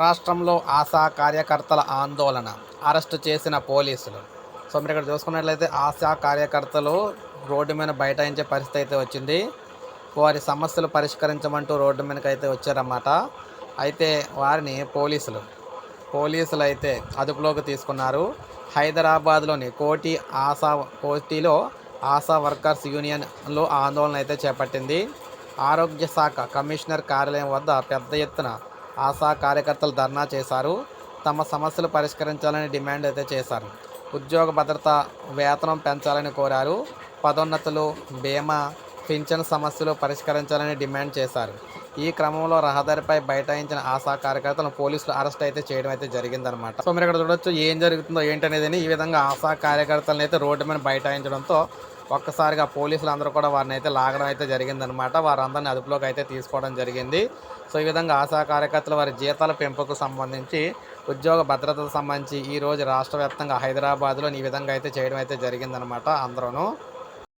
రాష్ట్రంలో ఆశా కార్యకర్తల ఆందోళన అరెస్టు చేసిన పోలీసులు. సో మీరు ఇక్కడ చూసుకున్నట్లయితే ఆశా కార్యకర్తలు రోడ్డు మీద బైఠాయించే పరిస్థితి అయితే వచ్చింది. వారి సమస్యలు పరిష్కరించమంటూ రోడ్డు మీదకి అయితే వచ్చారన్నమాట. అయితే వారిని పోలీసులు పోలీసులు అయితే అదుపులోకి తీసుకున్నారు. హైదరాబాద్లోని కోటి ఆశా కోటిలో ఆశా వర్కర్స్ యూనియన్లో ఆందోళన అయితే చేపట్టింది. ఆరోగ్య శాఖ కమిషనర్ కార్యాలయం వద్ద పెద్ద ఎత్తున ఆశా కార్యకర్తలు ధర్నా చేశారు. తమ సమస్యలు పరిష్కరించాలని డిమాండ్ అయితే చేశారు. ఉద్యోగ భద్రత వేతనం పెంచాలని కోరారు. పదోన్నతులు బీమా పింఛన్ సమస్యలు పరిష్కరించాలని డిమాండ్ చేశారు. ఈ క్రమంలో రహదారిపై బైఠాయించిన ఆశా కార్యకర్తలను పోలీసులు అరెస్ట్ అయితే చేయడం అయితే జరిగిందనమాట సో మీరు ఇక్కడ చూడొచ్చు ఏం జరుగుతుందో ఏంటనేది ఈ విధంగా ఆశా కార్యకర్తలను అయితే రోడ్డు మీద బైఠాయించడంతో ఒక్కసారిగా పోలీసులు అందరూ కూడా వారిని అయితే లాగడం అయితే జరిగిందనమాట వారందరిని అదుపులోకి అయితే తీసుకోవడం జరిగింది. సో ఈ విధంగా ఆశా కార్యకర్తలు వారి జీతాల పెంపుకు సంబంధించి ఉద్యోగ భద్రతకు సంబంధించి ఈరోజు రాష్ట్ర వ్యాప్తంగా హైదరాబాద్లో ఈ విధంగా అయితే చేయడం అయితే జరిగిందనమాట అందరూ